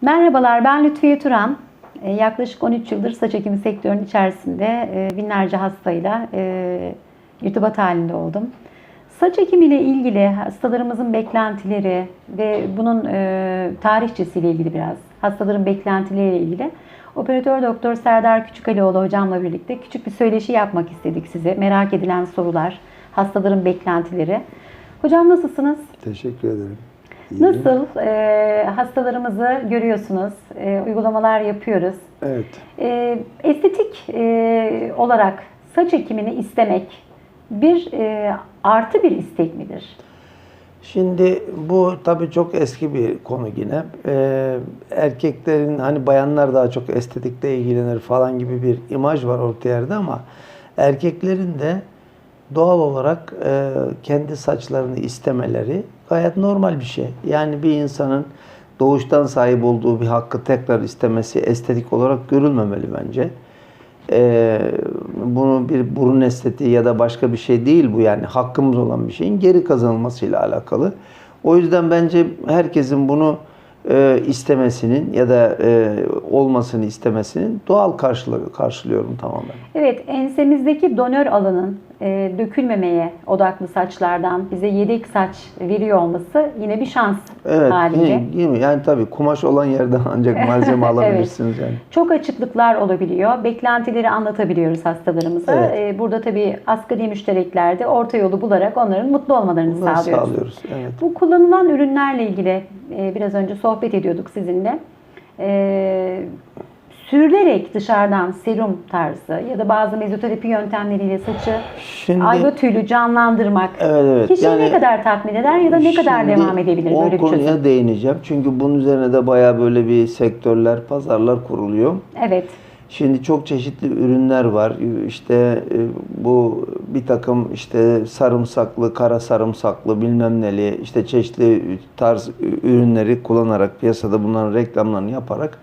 Merhabalar, ben Lütfiye Turan. Ee, Yaklaşık 13 yıldır saç ekimi sektörünün içerisinde e, binlerce hastayla e, irtibat halinde oldum. Saç ekimiyle ilgili hastalarımızın beklentileri ve bunun e, tarihçesiyle ilgili biraz, hastaların beklentileriyle ilgili Operatör Doktor Serdar Küçükalioğlu hocamla birlikte küçük bir söyleşi yapmak istedik size. Merak edilen sorular, hastaların beklentileri. Hocam nasılsınız? Teşekkür ederim. Nasıl? Ee, hastalarımızı görüyorsunuz, ee, uygulamalar yapıyoruz. Evet. Ee, estetik e, olarak saç ekimini istemek bir e, artı bir istek midir? Şimdi bu tabii çok eski bir konu yine. Ee, erkeklerin hani bayanlar daha çok estetikle ilgilenir falan gibi bir imaj var orta yerde ama erkeklerin de doğal olarak e, kendi saçlarını istemeleri gayet normal bir şey. Yani bir insanın doğuştan sahip olduğu bir hakkı tekrar istemesi estetik olarak görülmemeli bence. Ee, bunu bir burun estetiği ya da başka bir şey değil bu yani hakkımız olan bir şeyin geri kazanılmasıyla alakalı. O yüzden bence herkesin bunu e, istemesinin ya da e, olmasını istemesinin doğal karşılığı karşılıyorum tamamen. Evet, ensemizdeki donör alanın e, dökülmemeye odaklı saçlardan bize yedek saç veriyor olması yine bir şans Evet, haliyle. değil, değil mi? Yani tabii kumaş olan yerden ancak malzeme alabilirsiniz yani. Çok açıklıklar olabiliyor. Beklentileri anlatabiliyoruz hastalarımıza. Evet. Ee, Burada tabii asgari müştereklerde orta yolu bularak onların mutlu olmalarını Bunları sağlıyoruz. sağlıyoruz. Evet. Bu kullanılan ürünlerle ilgili e, biraz önce sohbet ediyorduk sizinle. Ee, sürülerek dışarıdan serum tarzı ya da bazı mezoterapi yöntemleriyle saçı Şimdi- ayva tüylü canlandırmak Evet, evet. kişiyi ne Yani- kadar tatmin eder ya da ne kadar devam edebilir böyle bir konuya değineceğim. Çünkü bunun üzerine de bayağı böyle bir sektörler, pazarlar kuruluyor. Evet. Şimdi çok çeşitli ürünler var. İşte e, bu bir takım işte sarımsaklı, kara sarımsaklı bilmem neli işte çeşitli tarz ürünleri kullanarak piyasada bunların reklamlarını yaparak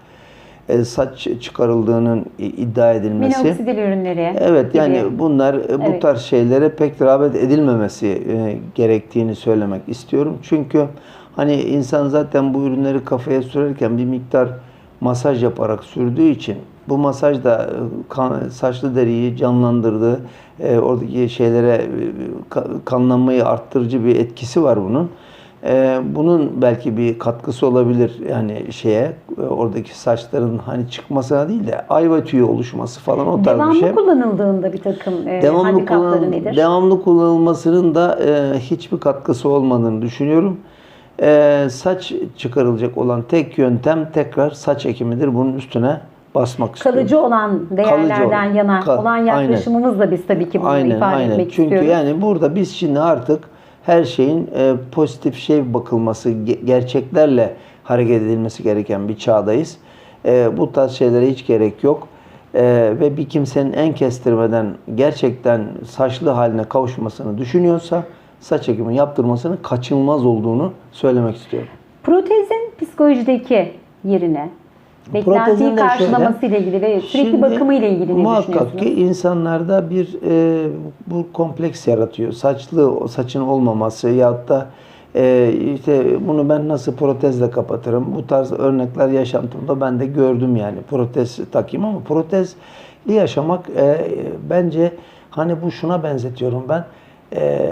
saç çıkarıldığının iddia edilmesi. Minoksidil ürünleri. Evet gibi. yani bunlar e, bu Evet. tarz şeylere pek rağbet edilmemesi e, gerektiğini söylemek istiyorum. Çünkü hani insan zaten bu ürünleri kafaya sürerken bir miktar masaj yaparak sürdüğü için bu masaj da e, kan- saçlı deriyi canlandırdı. E, oradaki şeylere e, ka- kanlanmayı arttırıcı bir etkisi var bunun. E, bunun belki bir katkısı olabilir yani şeye e, oradaki saçların hani çıkmasına değil de ayva tüyü oluşması falan o tarz Devamlı bir şey. kullanıldığında bir takım e, Devamlı, handikapları kullan- nedir? devamlı kullanılmasının da e, hiçbir katkısı olmadığını düşünüyorum. E, saç çıkarılacak olan tek yöntem tekrar saç ekimidir. Bunun üstüne basmak istiyorum. Kalıcı olan değerlerden olan. yana Kal- olan yaklaşımımızla biz tabii ki bunu Aynen ifade aynen. etmek Çünkü istiyoruz. yani burada biz şimdi artık her şeyin e, pozitif şey bakılması, ge- gerçeklerle hareket edilmesi gereken bir çağdayız. E, bu tarz şeylere hiç gerek yok. E, ve bir kimsenin en kestirmeden gerçekten saçlı haline kavuşmasını düşünüyorsa saç ekimi yaptırmasının kaçınılmaz olduğunu söylemek istiyorum. Protezin psikolojideki yerine, beklentiyi karşılaması ile ilgili ve sürekli Şimdi bakımı ile ilgili ne Muhakkak ki insanlarda bir e, bu kompleks yaratıyor. Saçlı saçın olmaması yahut da e, işte bunu ben nasıl protezle kapatırım? Bu tarz örnekler yaşantımda ben de gördüm yani. Protez takayım ama protezli yaşamak e, bence hani bu şuna benzetiyorum ben. E,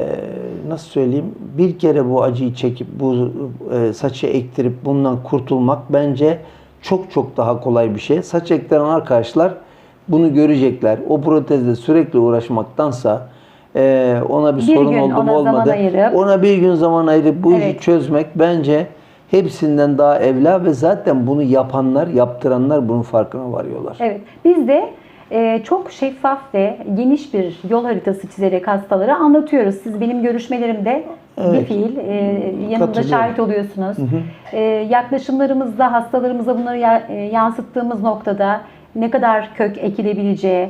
nasıl söyleyeyim? Bir kere bu acıyı çekip bu e, saçı ektirip bundan kurtulmak bence çok çok daha kolay bir şey. Saç ektiren arkadaşlar bunu görecekler. O protezle sürekli uğraşmaktansa e, ona bir, Bir sorun oldu mu olmadı. ayırıp- ona bir gün zaman ayırıp bu Evet. işi çözmek bence hepsinden daha evla ve zaten bunu yapanlar, yaptıranlar bunun farkına varıyorlar. Evet, biz de e, çok şeffaf ve geniş bir yol haritası çizerek hastalara anlatıyoruz. Siz benim görüşmelerimde bir Evet. fiil e, Katılıyorum. şahit oluyorsunuz. E, yaklaşımlarımızda hastalarımıza bunları ya- e, yansıttığımız noktada ne kadar kök ekilebileceği,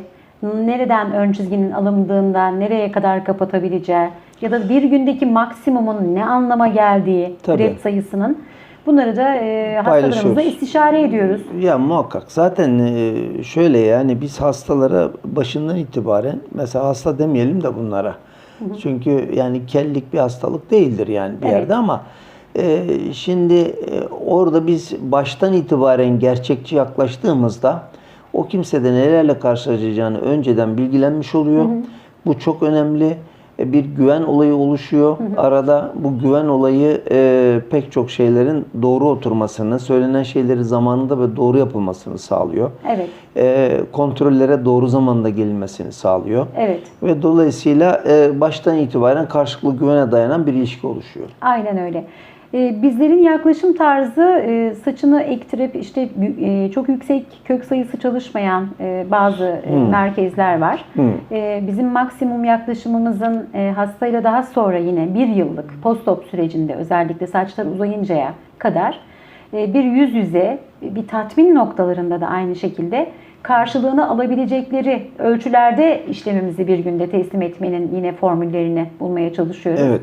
nereden ön çizginin alındığından nereye kadar kapatabileceği ya da bir gündeki maksimumun ne anlama geldiği Tabii. red sayısının bunları da e, hastalarımızla istişare ediyoruz. Ya muhakkak. Zaten e, şöyle yani biz hastalara başından itibaren mesela hasta demeyelim de bunlara. Çünkü yani kellik bir hastalık değildir yani bir Evet. yerde ama Ee, şimdi e, orada biz baştan itibaren gerçekçi yaklaştığımızda o kimse de nelerle karşılaşacağını önceden bilgilenmiş oluyor. Bu çok önemli. E, Bir güven olayı oluşuyor. Arada bu güven olayı e, pek çok şeylerin doğru oturmasını, söylenen şeyleri zamanında ve doğru yapılmasını sağlıyor. Evet. E, kontrollere doğru zamanda gelinmesini sağlıyor. Evet. Ve dolayısıyla e, baştan itibaren karşılıklı güvene dayanan bir ilişki oluşuyor. Aynen öyle. Ee, Bizlerin yaklaşım tarzı e, saçını ektirip işte e, çok yüksek kök sayısı çalışmayan e, bazı e, merkezler var. E, Bizim maksimum yaklaşımımızın e, hastayla daha sonra yine bir yıllık post-op sürecinde özellikle saçlar uzayıncaya kadar e, bir yüz yüze bir tatmin noktalarında da aynı şekilde karşılığını alabilecekleri ölçülerde işlemimizi bir günde teslim etmenin yine formüllerini bulmaya çalışıyoruz. Evet.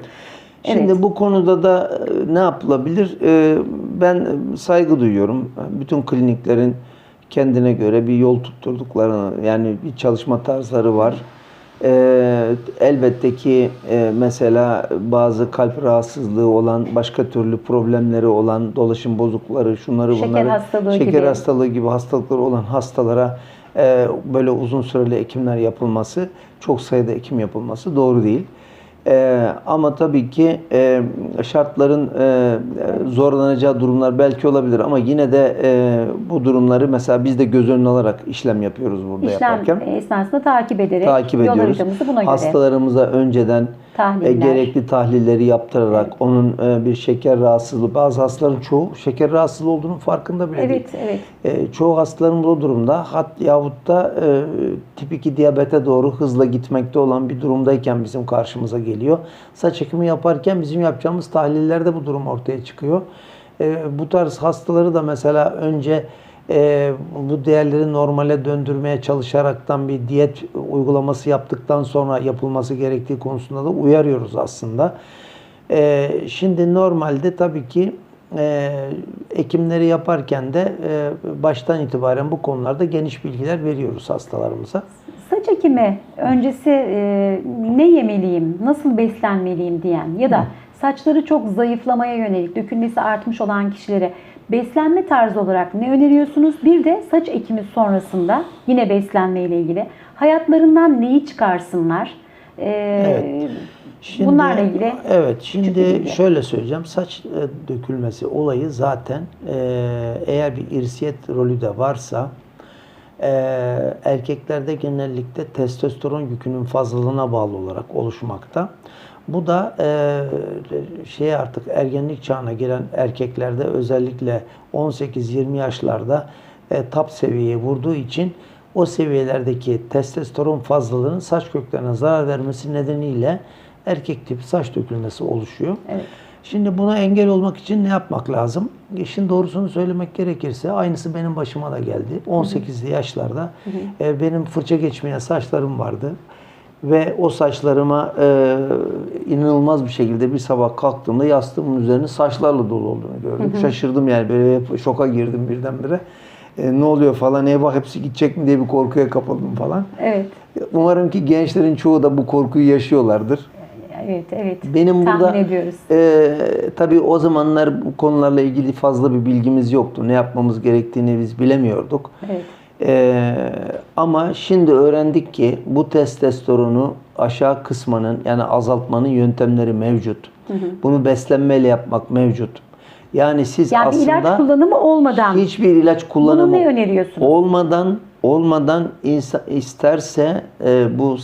Şimdi Evet. bu konuda da e, ne yapılabilir? E, Ben saygı duyuyorum. Bütün kliniklerin kendine göre bir yol tutturduklarını, yani bir çalışma tarzları var. E, Elbette ki e, mesela bazı kalp rahatsızlığı olan, başka türlü problemleri olan, dolaşım bozuklukları, şunları Şeker bunları, hastalığı şeker gibi. hastalığı gibi hastalıkları olan hastalara e, böyle uzun süreli ekimler yapılması, çok sayıda ekim yapılması doğru değil. Ee, ama tabii ki e, şartların e, zorlanacağı durumlar belki olabilir ama yine de e, bu durumları mesela biz de göz önüne alarak işlem yapıyoruz burada İşlem yaparken. esnasında takip ederek Takip yol ediyoruz. haritamızı buna göre Hastalarımıza önceden Tahliller. e, gerekli tahlilleri yaptırarak onun e, bir şeker rahatsızlığı, bazı hastaların çoğu şeker rahatsızlığı olduğunun farkında bile değil. Evet, evet. Çoğu hastaların bu durumda hat yahut da e, tip 2 diyabete doğru hızla gitmekte olan bir durumdayken bizim karşımıza geliyor. Saç ekimi yaparken bizim yapacağımız tahlillerde bu durum ortaya çıkıyor. E, bu tarz hastaları da mesela önce e, bu değerleri normale döndürmeye çalışaraktan bir diyet uygulaması yaptıktan sonra yapılması gerektiği konusunda da uyarıyoruz aslında. E, şimdi normalde tabii ki e, ekimleri yaparken de e, baştan itibaren bu konularda geniş bilgiler veriyoruz hastalarımıza. Saç ekimi öncesi e, ne yemeliyim, nasıl beslenmeliyim diyen ya da saçları çok zayıflamaya yönelik dökülmesi artmış olan kişilere beslenme tarzı olarak ne öneriyorsunuz? Bir de saç ekimi sonrasında yine beslenme ile ilgili hayatlarından neyi çıkarsınlar? E, Evet. Şimdi, bunlarla ilgili Evet, şimdi şöyle söyleyeceğim. Saç e, dökülmesi olayı zaten e, eğer bir irsiyet rolü de varsa e, erkeklerde genellikle testosteron yükünün fazlalığına bağlı olarak oluşmakta. Bu da e, şey artık ergenlik çağına giren erkeklerde özellikle 18-20 yaşlarda e, tap seviyeye vurduğu için o seviyelerdeki testosteron fazlalığının saç köklerine zarar vermesi nedeniyle erkek tipi saç dökülmesi oluşuyor. Evet. Şimdi buna engel olmak için ne yapmak lazım? İşin doğrusunu söylemek gerekirse aynısı benim başıma da geldi. 18'li yaşlarda e, benim fırça geçmeye saçlarım vardı. Ve o saçlarıma e, inanılmaz bir şekilde bir sabah kalktığımda yastığımın üzerine saçlarla dolu olduğunu gördüm. Şaşırdım yani böyle şoka girdim birdenbire. E, ne oluyor falan, eyvah hepsi gidecek mi diye bir korkuya kapıldım falan. Evet. Umarım ki gençlerin çoğu da bu korkuyu yaşıyorlardır. Evet, evet. Benim Tahmin burada ediyoruz. e, tabii o zamanlar bu konularla ilgili fazla bir bilgimiz yoktu. Ne yapmamız gerektiğini biz bilemiyorduk. Evet. E, ama şimdi öğrendik ki bu testosteronu aşağı kısmanın yani azaltmanın yöntemleri mevcut. Bunu beslenmeyle yapmak mevcut. Yani siz Yani aslında ilaç kullanımı olmadan hiçbir ilaç kullanımı ne öneriyorsunuz? olmadan olmadan insan isterse e, bu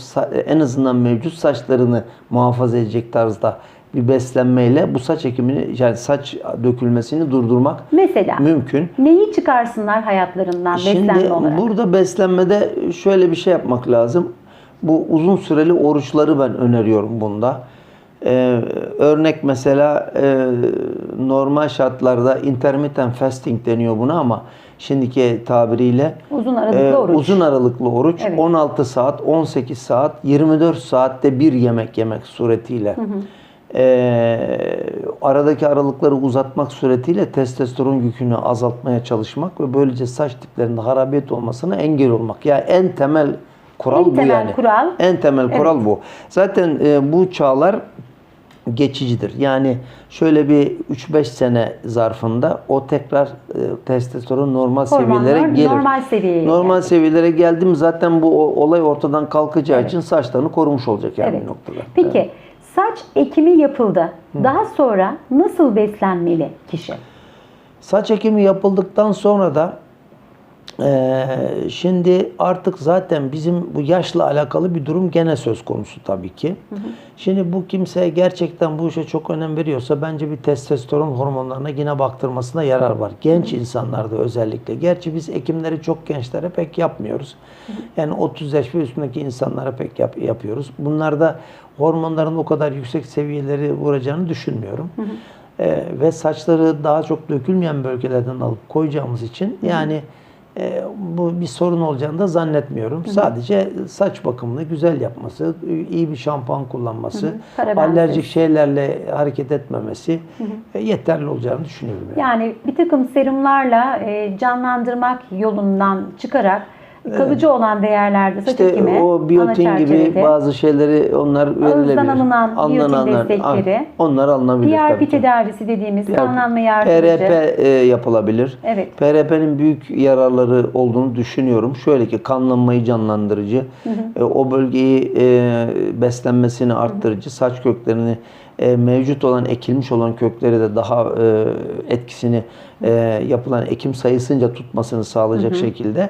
en azından mevcut saçlarını muhafaza edecek tarzda bir beslenmeyle bu saç ekimini yani saç dökülmesini durdurmak mesela mümkün. neyi çıkarsınlar hayatlarından Şimdi beslenme olarak? burada beslenmede şöyle bir şey yapmak lazım. Bu uzun süreli oruçları ben öneriyorum bunda. Ee, örnek mesela e, normal şartlarda intermittent fasting deniyor buna ama şimdiki tabiriyle Uzun aralıklı e, oruç. uzun aralıklı oruç Evet. 16 saat, 18 saat, 24 saatte bir yemek yemek suretiyle. Ee, aradaki aralıkları uzatmak suretiyle testosteron yükünü azaltmaya çalışmak ve böylece saç tiplerinde harabiyet olmasına engel olmak. Yani en temel kural En bu temel yani. kural. En temel kural bu. Zaten e, bu çağlar geçicidir. Yani şöyle bir 3-5 sene zarfında o tekrar e, testosteron normal Hormonlar seviyelere gelir. normal seviyeye Normal gelecek. seviyelere geldi mi zaten bu olay ortadan kalkacağı Evet. için saçlarını korumuş olacak yani Evet. noktada. Peki Evet. Saç ekimi yapıldı. Daha sonra nasıl beslenmeli kişi? Saç ekimi yapıldıktan sonra da eee, şimdi artık zaten bizim bu yaşla alakalı bir durum gene söz konusu tabii ki. Şimdi bu kimse gerçekten bu işe çok önem veriyorsa bence bir testosteron hormonlarına yine baktırmasına yarar var. Genç insanlarda özellikle. Gerçi biz ekimleri çok gençlere pek yapmıyoruz. Yani 30 yaş ve üstündeki insanlara pek yap- yapıyoruz. Bunlarda hormonların o kadar yüksek seviyeleri vuracağını düşünmüyorum. Ee, ve saçları daha çok dökülmeyen bölgelerden alıp koyacağımız için yani e, bu bir sorun olacağını da zannetmiyorum. Sadece saç bakımını güzel yapması, iyi bir şampuan kullanması, Parabensiz. alerjik şeylerle hareket etmemesi e, yeterli olacağını düşünüyorum. Yani. Yani bir takım serumlarla e, canlandırmak yolundan çıkarak kalıcı olan değerlerde saç İşte ekimi o biyotin gibi bazı şeyleri onlar verilebilir. alınan biyotin Alınanlar, destekleri, ah, onlar alınabilir PRP tabii tedavisi dediğimiz PRP, kanlanma yardımcı. PRP e, yapılabilir. Evet. PRP'nin büyük yararları olduğunu düşünüyorum. Şöyle ki kanlanmayı canlandırıcı, e, o bölgeyi e, beslenmesini arttırıcı, saç köklerini e, mevcut olan ekilmiş olan kökleri de daha e, etkisini e, yapılan ekim sayısınca tutmasını sağlayacak şekilde e,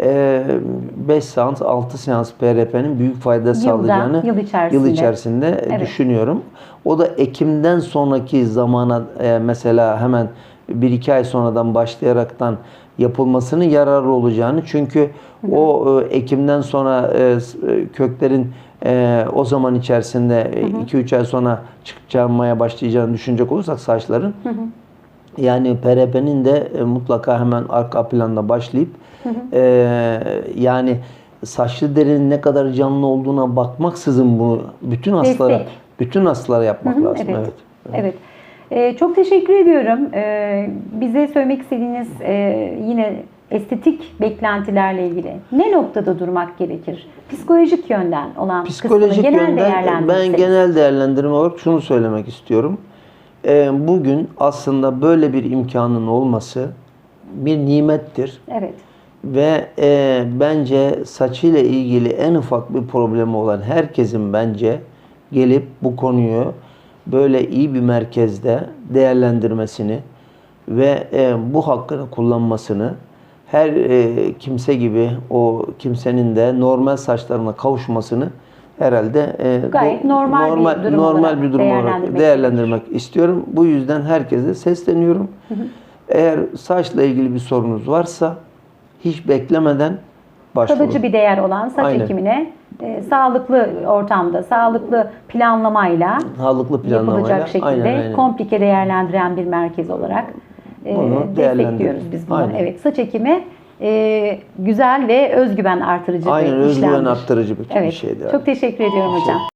5 seans 6 seans PRP'nin büyük fayda sağlayacağını yıl içerisinde. yıl içerisinde Evet. düşünüyorum. O da Ekim'den sonraki zamana e, mesela hemen 1-2 ay sonradan başlayaraktan yapılmasının yararı olacağını çünkü o e, Ekim'den sonra e, e, köklerin e, o zaman içerisinde 2-3 ay sonra çıkacağımaya başlayacağını düşünecek olursak saçların yani PRP'nin de e, mutlaka hemen arka planda başlayıp e, yani saçlı derinin ne kadar canlı olduğuna bakmaksızın bunu bütün Destek. bütün hastalara yapmak Hı hı, lazım. evet. Evet. Evet. Ee, çok teşekkür ediyorum. Ee, bize söylemek istediğiniz e, yine estetik beklentilerle ilgili ne noktada durmak gerekir? Psikolojik yönden olan Psikolojik kısmını genel yönden ben değerlendirirseniz. genel değerlendirme olarak şunu söylemek istiyorum. E, bugün aslında böyle bir imkanın olması bir nimettir. Evet. Ve e, bence saçıyla ilgili en ufak bir problemi olan herkesin bence gelip bu konuyu böyle iyi bir merkezde değerlendirmesini ve e, bu hakkını kullanmasını her e, kimse gibi o kimsenin de normal saçlarına kavuşmasını herhalde e, Gayet normal bir normal, durum normal olarak bir durum olarak değerlendirmek değerlendirmek istiyorum. Bu yüzden herkese sesleniyorum. Eğer saçla ilgili bir sorunuz varsa hiç beklemeden başvurun. Kalıcı bir değer olan saç Aynen. ekimine e, sağlıklı ortamda, sağlıklı planlamayla Sağlıklı planlamayla. yapılacak şekilde aynen, aynen. komplike değerlendiren bir merkez olarak e, Bunu destekliyoruz biz bunu. Aynen. Evet, saç ekimi e, güzel ve özgüven artırıcı Aynen bir özgüven işlemdir. arttırıcı bir, Evet. bir şeydi. Çok teşekkür ediyorum hocam.